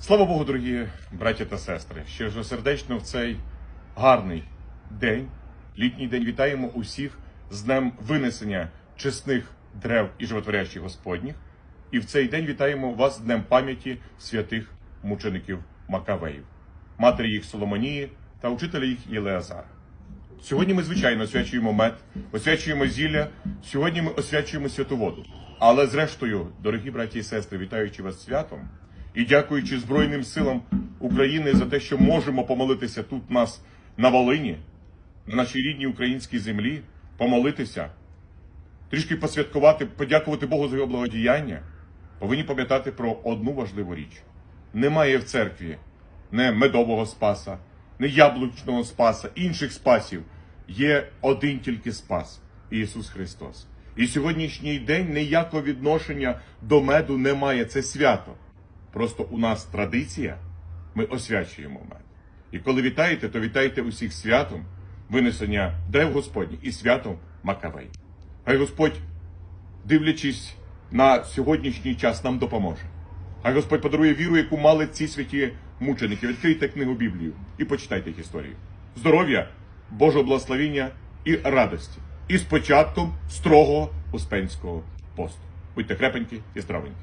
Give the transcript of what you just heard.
Слава Богу, дорогі браті та сестри! Ж сердечно в цей гарний день, літній день, вітаємо усіх з днем винесення чесних дерев і животворящих Господніх. І в цей день вітаємо вас з днем пам'яті святих мучеників Макавеїв, матері їх Соломонії та учителя їх Єлеазара. Сьогодні ми, звичайно, освячуємо мед, освячуємо зілля, сьогодні ми освячуємо святу воду. Але зрештою, дорогі браті і сестри, вітаючи вас святом і дякуючи Збройним силам України за те, що можемо помолитися тут нас на Волині, на нашій рідній українській землі, помолитися, трішки посвяткувати, подякувати Богу за його благодіяння, повинні пам'ятати про одну важливу річ: немає в церкві не медового спаса, не яблучного спаса, інших спасів. Є один тільки спас Ісус Христос. І сьогоднішній день ніякого відношення до меду немає. Це свято. Просто у нас традиція, ми освячуємо мед. І коли вітаєте, то вітайте усіх святом винесення дерев Господніх і святом Макавей. Хай Господь, дивлячись на сьогоднішній час, нам допоможе. Хай Господь подарує віру, яку мали ці святі мученики. Відкрийте книгу Біблію і почитайте історію. Здоров'я, Божого благословіння і радості. І з початком строгого успенського посту. Будьте крепенькі і здоровенькі.